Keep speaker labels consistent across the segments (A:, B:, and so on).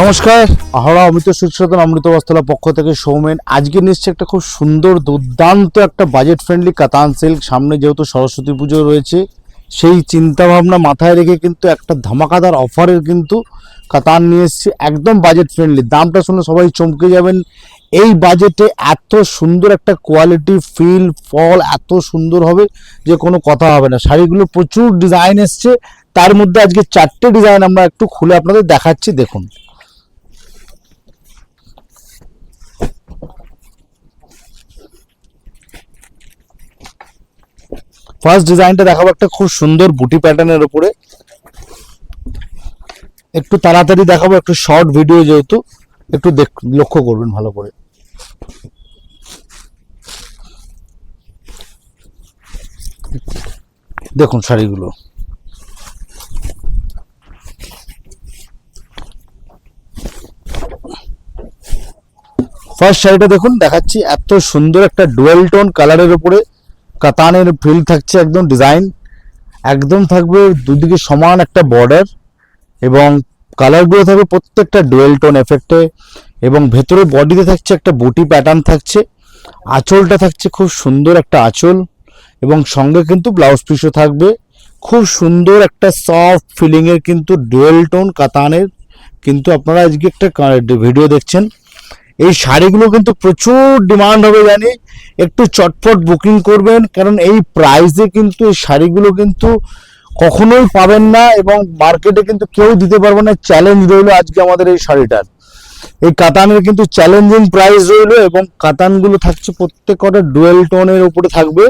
A: নমস্কার, আহরা অমৃত সুস্বাদন অমৃত বস্তলা পক্ষ থেকে সৌমেন। আজকে নিশ্চয় একটা খুব সুন্দর, দুর্দান্ত একটা বাজেট ফ্রেন্ডলি কাতান সিল্ক সামনে যেহেতু সরস্বতী পুজো রয়েছে, সেই চিন্তা ভাবনা মাথায় রেখে কিন্তু একটা ধামাকাদার অফারের কিন্তু কাতান নিয়ে এসেছি। একদম বাজেট ফ্রেন্ডলি দামটা শুনে সবাই চমকে যাবেন। এই বাজেটে এত সুন্দর একটা কোয়ালিটি ফিল ফল এত সুন্দর হবে যে কোনো কথা হবে না। শাড়িগুলো প্রচুর ডিজাইন এসছে। তার মধ্যে আজকে চারটে ডিজাইন আমরা একটু খুলে আপনাদের দেখাচ্ছি, দেখুন। ফার্স্ট ডিজাইনটা দেখাবো একটা খুব সুন্দর বুটি প্যাটার্নের উপরে। একটু তাড়াতাড়ি দেখাবো, একটু শর্ট ভিডিও যেহেতু, একটু দেখ- লক্ষ্য করবেন ভালো করে। দেখুন শাড়িগুলো। ফার্স্ট শাড়িটা দেখুন, দেখাচ্ছি, এত সুন্দর একটা ডুয়েল টোন কালারের উপরে। কাতানের ফিল থাকছে একদম ডিজাইন। একদম থাকবে দুদিকে সমান একটা বর্ডার এবং কালারগুলো থাকবে প্রত্যেকটা ডুয়েল টোন এফেক্টে এবং ভেতরে বডিতে থাকছে একটা বুটি প্যাটার্ন থাকছে। আঁচলটা থাকছে খুব সুন্দর একটা আঁচল এবং সঙ্গে কিন্তু ব্লাউজ পিসও থাকবে। খুব সুন্দর একটা সফট ফিলিংয়ের কিন্তু ডুয়েল টোন কাতানের। কিন্তু আপনারা আজকে একটা ভিডিও দেখছেন। এই শাড়িগুলো কিন্তু প্রচুর ডিমান্ড হবে জানি। একটু চটপট বুকিং করবেন, কারণ এই প্রাইসে কিন্তু এই শাড়িগুলো কিন্তু কখনোই পাবেন না এবং মার্কেটে কিন্তু কেউ দিতে পারবে না চ্যালেঞ্জ রইল আজকে আমাদের এই শাড়িটার। এই কাতানের কিন্তু চ্যালেঞ্জিং প্রাইস রইল এবং কাতানগুলো থাকছে প্রত্যেক কটা ডুয়েল টোনের উপরে থাকবে।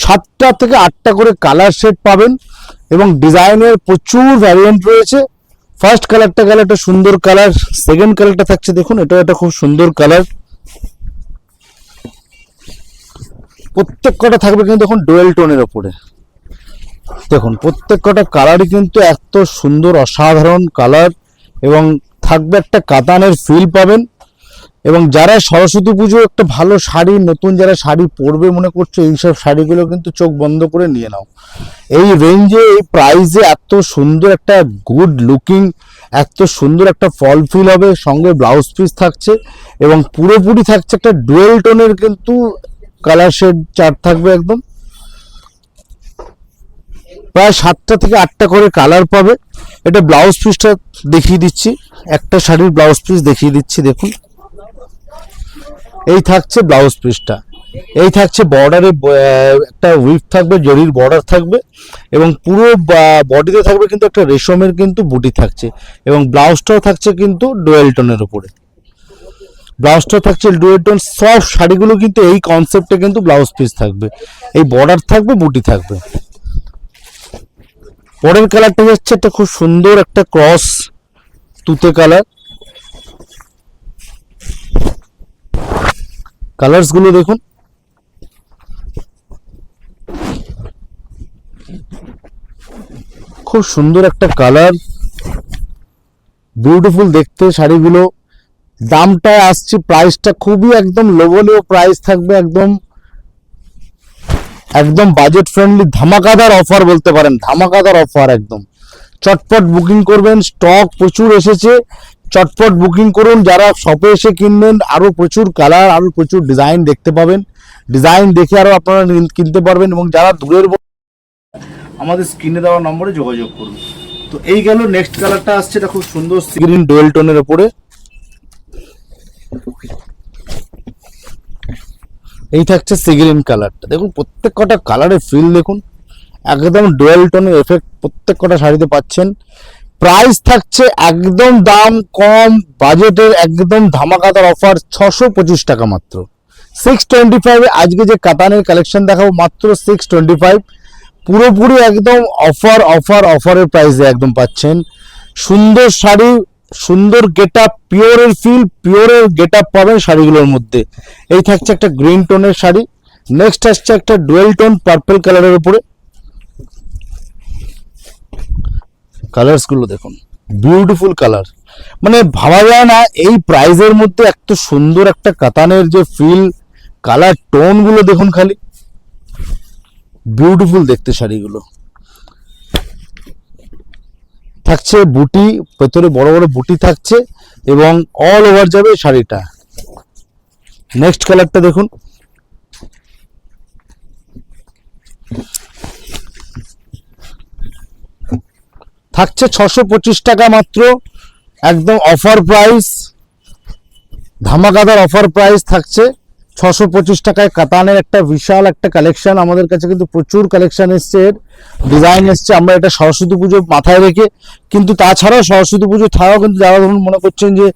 A: সাতটা থেকে আটটা করে কালার সেট পাবেন এবং ডিজাইনের প্রচুর ভ্যারিয়েন্ট রয়েছে। ফার্স্ট কালারটা গেল একটা সুন্দর কালার সেকেন্ড কালারটা থাকছে দেখুন এটা একটা খুব সুন্দর কালার প্রত্যেক কটা থাকবে কিন্তু দেখুন ডোয়েল টোনের ওপরে দেখুন প্রত্যেক কটা কালারই কিন্তু এত সুন্দর, অসাধারণ কালার এবং থাকবে একটা কাতানের ফিল পাবেন। এবং যারা সরস্বতী পুজো একটা ভালো শাড়ি, নতুন যারা শাড়ি পরবে মনে করছ এইসব শাড়িগুলো কিন্তু চোখ বন্ধ করে নিয়ে নাও। এই রেঞ্জে এই প্রাইসে এত সুন্দর একটা গুড লুকিং এত সুন্দর একটা ফল ফিল হবে, সঙ্গে ব্লাউজ পিস থাকছে এবং পুরোপুরি থাকছে একটা ডুয়েল টোনের কিন্তু কালার শেড চার্ট থাকবে একদম। প্রায় সাতটা থেকে আটটা করে কালার পাবে। এটা ব্লাউজ পিসটা দেখিয়ে দিচ্ছি। একটা শাড়ির ব্লাউজ পিস দেখিয়ে দিচ্ছি, দেখুন। এই থাকছে ব্লাউজ পিসটা। এই থাকছে বর্ডারে একটা উইফ থাকবে জরির বর্ডার থাকবে এবং পুরো বডিতে থাকবে কিন্তু একটা রেশমের কিন্তু বুটি থাকছে এবং ব্লাউজটাও থাকছে কিন্তু ডোয়েল টোনের উপরে। ব্লাউজটা থাকছে ডুয়েল টোন সব শাড়িগুলো কিন্তু এই কনসেপ্টে কিন্তু ব্লাউজ পিস থাকবে। এই বর্ডার থাকবে বুটি থাকবে। পরের কালারটা হচ্ছে একটা খুব সুন্দর একটা ক্রস তুতে কালার কালার্সগুলো দেখুন। খুব সুন্দর একটা কালার। বিউটিফুল দেখতে শাড়িগুলো। দামটা আসছে প্রাইসটা খুবই একদম লোভনীয় প্রাইস থাকবে, একদম একদম বাজেট ফ্রেন্ডলি ধামাকাদার অফার বলতে পারেন, ধামাকাদার অফার একদম। চটপট বুকিং করবেন স্টক প্রচুর এসেছে। চটপট বুকিং করুন। যারা শপে এসে কিনবেন আরও প্রচুর কালার আরও প্রচুর ডিজাইন দেখতে পাবেন। ডিজাইন দেখে আরও আপনারা কিনতে পারবেন এবং যারা দূরের আমাদের স্ক্রিনে দেওয়া নম্বরে যোগাযোগ করুন। তো এই গেল নেক্সট কালারটা আসছে এটা খুব সুন্দর গ্রিন ডোয়েল টোনের ওপরে এই থাকছে সিগ্রিন কালারটা দেখুন প্রত্যেক কটা কালারের ফিল দেখুন। একদম ডুয়েল টোনের এফেক্ট প্রত্যেক কটা শাড়িতে পাচ্ছেন। প্রাইস থাকছে একদম দাম কম, বাজেটের একদম ধামাকাদার অফার ছশো পঁচিশ টাকা মাত্র। সিক্স টোয়েন্টি ফাইভে আজকে যে কাতানের কালেকশন দেখাবো, মাত্র সিক্স টোয়েন্টি ফাইভ পুরোপুরি একদম অফার অফার অফারের প্রাইসে একদম পাচ্ছেন। সুন্দর শাড়ি, সুন্দর গেট আপ পিওরের ফিল পিওরের গেট আপ পাবেন শাড়িগুলোর মধ্যে। এই থাকছে একটা গ্রিন টোনের শাড়ি। নেক্সট আসছে একটা ডুয়েল টোন পার্পল কালারের উপরে। কালার্সগুলো দেখুন বিউটিফুল কালার মানে ভাবা যায় না, এই প্রাইজের মধ্যে এত সুন্দর একটা কাতানের যে ফিল কালার টোনগুলো দেখুন খালি। বিউটিফুল দেখতে শাড়িগুলো। থাকছে বুটি, ভেতরে বড় বড় বুটি থাকছে এবং অল ওভার যাবে শাড়িটা। নেক্সট কালারটা দেখুন। থাকছে ছশো পঁচিশ টাকা মাত্র। একদম অফার প্রাইস ধামাকাদার অফার প্রাইস থাকছে। ছশো পঁচিশ টাকায় কাতানের একটা বিশাল একটা কালেকশন আমাদের কাছে কিন্তু প্রচুর কালেকশন এসছে, এর ডিজাইন এসছে। আমরা এটা সরস্বতী পুজো মাথায় রেখে, কিন্তু তাছাড়াও সরস্বতী পুজো ছাড়াও কিন্তু যারা ধরুন মনে করছেন যে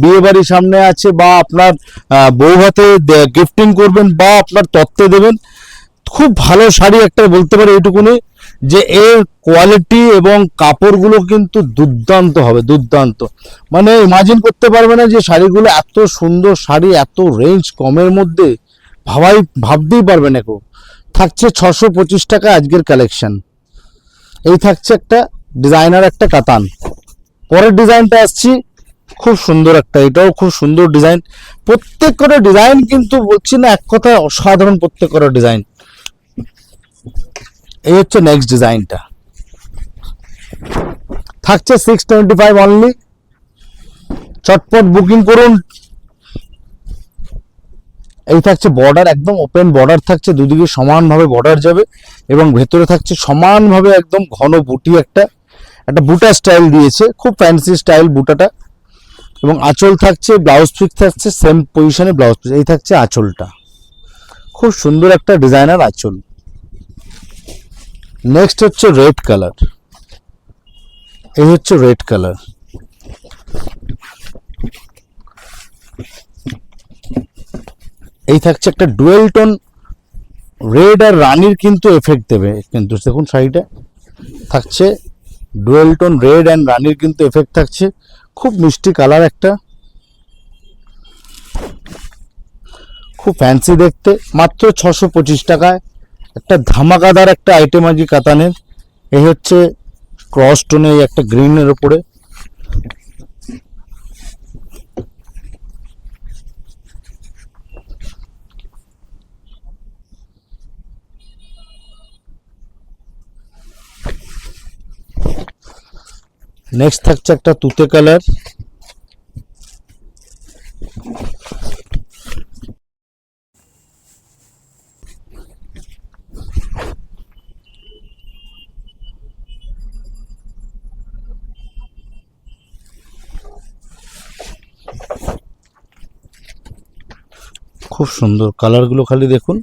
A: বিয়ে বাড়ির সামনে আছে বা আপনার বউ হাতে গিফটিং করবেন বা আপনার তত্ত্বে দেবেন, খুব ভালো শাড়ি একটা বলতে পারি এইটুকুনি যে এর কোয়ালিটি এবং কাপড়গুলো কিন্তু দুর্দান্ত হবে, দুর্দান্ত। মানে ইমাজিন করতে পারবে না যে শাড়িগুলো এত সুন্দর শাড়ি, এত রেঞ্জ কমের মধ্যে, ভাবাই, ভাবতেই পারবে না কেউ। থাকছে ছশো পঁচিশ টাকা আজকের কালেকশন এই থাকছে একটা ডিজাইনার একটা কাতান। পরের ডিজাইনটা আসছি, খুব সুন্দর একটা, এটাও খুব সুন্দর ডিজাইন প্রত্যেক কটা ডিজাইন কিন্তু বলছি না, এক কথায় অসাধারণ প্রত্যেক কটা ডিজাইন এই হচ্ছে নেক্সট ডিজাইনটা থাকছে সিক্স টোয়েন্টি ফাইভ অনলি চটপট বুকিং করুন। এই থাকছে বর্ডার একদম ওপেন বর্ডার থাকছে, দুদিকে সমানভাবে বর্ডার যাবে এবং ভেতরে থাকছে সমানভাবে একদম ঘন বুটি একটা। একটা বুটা স্টাইল দিয়েছে, খুব ফ্যান্সি স্টাইল বুটাটা। এবং আঁচল থাকছে ব্লাউজ পিস থাকছে সেম পজিশনে ব্লাউজ পিস এই থাকছে আঁচলটা। খুব সুন্দর একটা ডিজাইনার আঁচল। নেক্সট হচ্ছে রেড কালার এই হচ্ছে রেড কালার এই থাকছে একটা ডুয়েল টোন রেড আর রানির কিন্তু এফেক্ট দেবে। কিন্তু দেখুন শাড়িটা থাকছে ডুয়েল টোন রেড অ্যান্ড রানির কিন্তু এফেক্ট থাকছে। খুব মিষ্টি কালার একটা। খুব ফ্যান্সি দেখতে। মাত্র ছশো পঁচিশ টাকায়। একটা ধামাকাদার একটা আইটেম আজকে কাতানের। এই হচ্ছে ক্রস টোনে একটা গ্রিনের উপরে। নেক্সট থাকছে একটা তুতে কালার খুব সুন্দর কালারগুলো খালি দেখুন।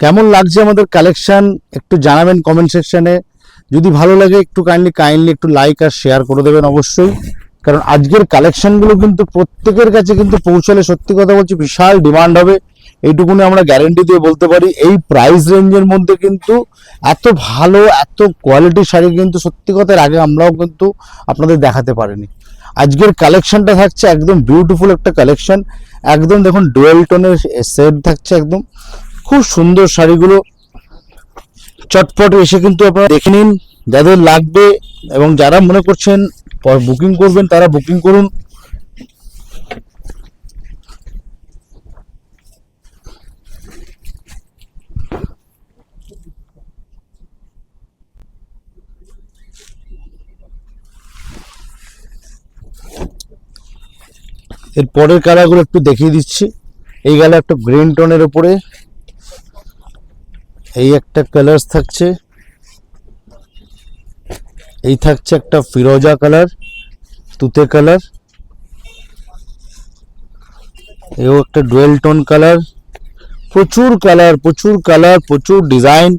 A: কেমন লাগছে আমাদের কালেকশন একটু জানাবেন কমেন্ট সেকশনে যদি ভালো লাগে, একটু কাইন্ডলি কাইন্ডলি একটু লাইক আর শেয়ার করে দেবেন অবশ্যই। কারণ আজকের কালেকশনগুলো কিন্তু প্রত্যেকের কাছে কিন্তু পৌঁছালে সত্যি কথা বলছি, বিশাল ডিমান্ড হবে। এইটুকুনি আমরা গ্যারেন্টি দিয়ে বলতে পারি, এই প্রাইস রেঞ্জের মধ্যে কিন্তু এত ভালো, এত কোয়ালিটির শাড়ি কিন্তু সত্যি কথার আগে আমরাও কিন্তু আপনাদের দেখাতে পারিনি। আজকের কালেকশনটা থাকছে একদম বিউটিফুল একটা কালেকশন একদম দেখুন ডুয়েল টোনের সেট থাকছে একদম। খুব সুন্দর শাড়িগুলো। চটপট এসে কিন্তু আপনারা দেখে নিন, যাদের লাগবে এবং যারা মনে করছেন বুকিং করবেন, তারা বুকিং করুন। এর পরের কালারগুলো একটু দেখিয়ে দিচ্ছি। এই গেল একটা গ্রিন টোনের উপরে এই একটা কালার্স থাকছে। এই থাকছে একটা ফিরোজা কালার তুতে কালার এও একটা ডুয়েল টোন কালার প্রচুর কালার প্রচুর কালার প্রচুর ডিজাইন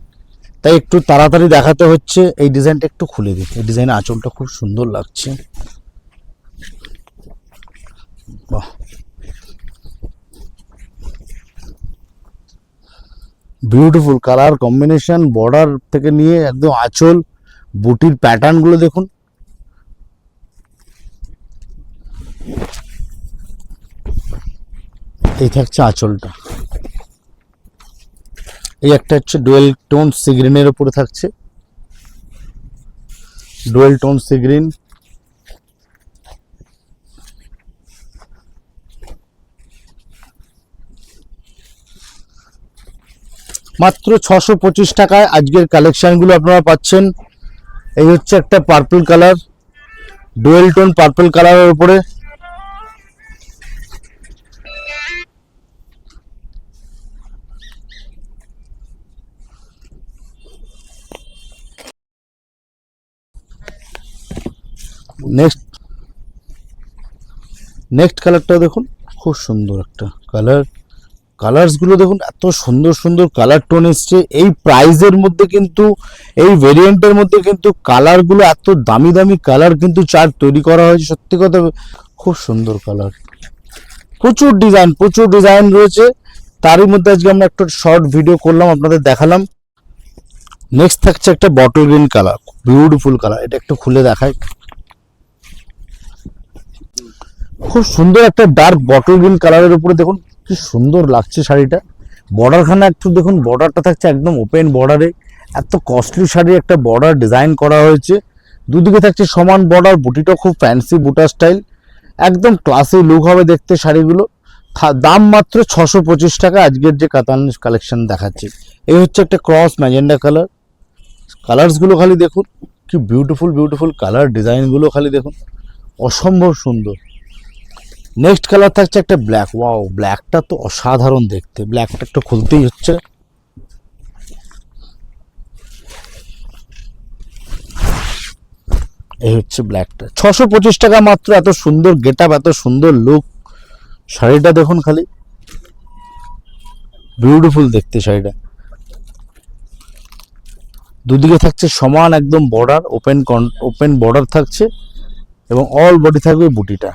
A: তাই একটু তাড়াতাড়ি দেখাতে হচ্ছে। এই ডিজাইনটা একটু খুলে দিই এই ডিজাইনের আঁচলটা খুব সুন্দর লাগছে। বিউটিফুল কালার কম্বিনেশন বর্ডার থেকে নিয়ে একদম আঁচল, বুটির প্যাটার্নগুলো দেখুন। এই থাকছে আঁচলটা। এই একটা হচ্ছে ডুয়েল টোন সিগ্রিনের উপরে থাকছে। ডুয়েল টোন সিগ্রিন মাত্র ছশো পঁচিশ টাকায় আজকের কালেকশনগুলো আপনারা পাচ্ছেন। এই হচ্ছে একটা purple colour dual tone purple কালারের উপরে। নেক্সট নেক্সট কালারটা দেখুন, খুব সুন্দর একটা কালার কালার্সগুলো দেখুন, এত সুন্দর সুন্দর কালার টোন এসছে। এই প্রাইজের মধ্যে কিন্তু, এই ভেরিয়েন্টের মধ্যে কিন্তু কালারগুলো এত দামি দামি কালার কিন্তু চার্ট তৈরি করা হয়েছে। সত্যি কথা, খুব সুন্দর কালার। প্রচুর ডিজাইন প্রচুর ডিজাইন রয়েছে। তারই মধ্যে আজকে আমরা একটা শর্ট ভিডিও করলাম, আপনাদের দেখালাম। নেক্সট থাকছে একটা bottle green colour beautiful colour এটা একটু খুলে দেখায় খুব সুন্দর একটা ডার্ক বটল গ্রিন কালারের উপরে দেখুন কি সুন্দর লাগছে শাড়িটা। বর্ডারখানা একটু দেখুন, বর্ডারটা থাকছে একদম ওপেন বর্ডারে এত কস্টলি শাড়ি একটা বর্ডার ডিজাইন করা হয়েছে। দুদিকে থাকছে সমান বর্ডার বুটিটা খুব ফ্যান্সি বুটা স্টাইল একদম ক্লাসি লুক হবে দেখতে শাড়িগুলো। দাম মাত্র ছশো পঁচিশ টাকা, আজকের যে কাতান কালেকশন দেখাচ্ছে। এই হচ্ছে একটা ক্রস ম্যাজেন্ডা কালার কালার্সগুলো খালি দেখুন, কি বিউটিফুল বিউটিফুল কালার ডিজাইনগুলো খালি দেখুন। অসম্ভব সুন্দর। নেক্সট কালার থাকছে একটা ব্ল্যাক ওয়াও ব্ল্যাকটা তো অসাধারণ দেখতে। ব্ল্যাকটা একটু খুলতেই হচ্ছে। এই হচ্ছে ব্ল্যাকটা ছশো পঁচিশ টাকা মাত্র, এত সুন্দর গেট এত সুন্দর লুক শাড়িটা দেখুন খালি। বিউটিফুল দেখতে শাড়িটা। দুদিকে থাকছে সমান একদম বর্ডার ওপেন ওপেন বর্ডার থাকছে এবং অল বডি থাকবে বুটিটা।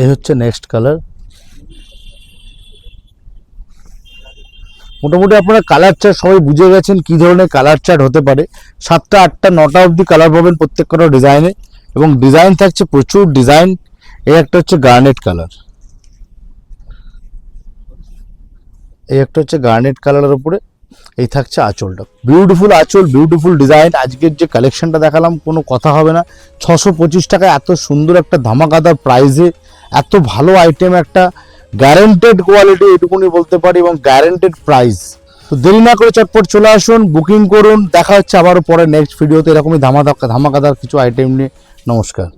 A: এই হচ্ছে নেক্সট কালার মোটামুটি আপনারা কালার চার্ট সবাই বুঝে গেছেন কি ধরনের কালার চার্ট হতে পারে। সাতটা, আটটা, নটা অবধি কালার পাবেন প্রত্যেকটা ডিজাইনে এবং ডিজাইন থাকছে প্রচুর ডিজাইন এই একটা হচ্ছে গার্নেট কালার এই একটা হচ্ছে গার্নেট কালারের উপরে। এই থাকছে আঁচলটা। বিউটিফুল আঁচল বিউটিফুল ডিজাইন আজকের যে কালেকশনটা দেখালাম, কোনো কথা হবে না। ছশো পঁচিশ টাকায় এত সুন্দর একটা ধামাকাদার প্রাইজে এত ভালো আইটেম একটা গ্যারেন্টেড কোয়ালিটি এটুকুনি বলতে পারি এবং গ্যারেন্টেড প্রাইস তো দেরি না করে চটপট চলে আসুন বুকিং করুন, দেখা হচ্ছে আবারও পরে নেক্সট ভিডিওতে এরকমই ধামাধাক্কা ধামাকাদার কিছু আইটেম নিয়ে। নমস্কার।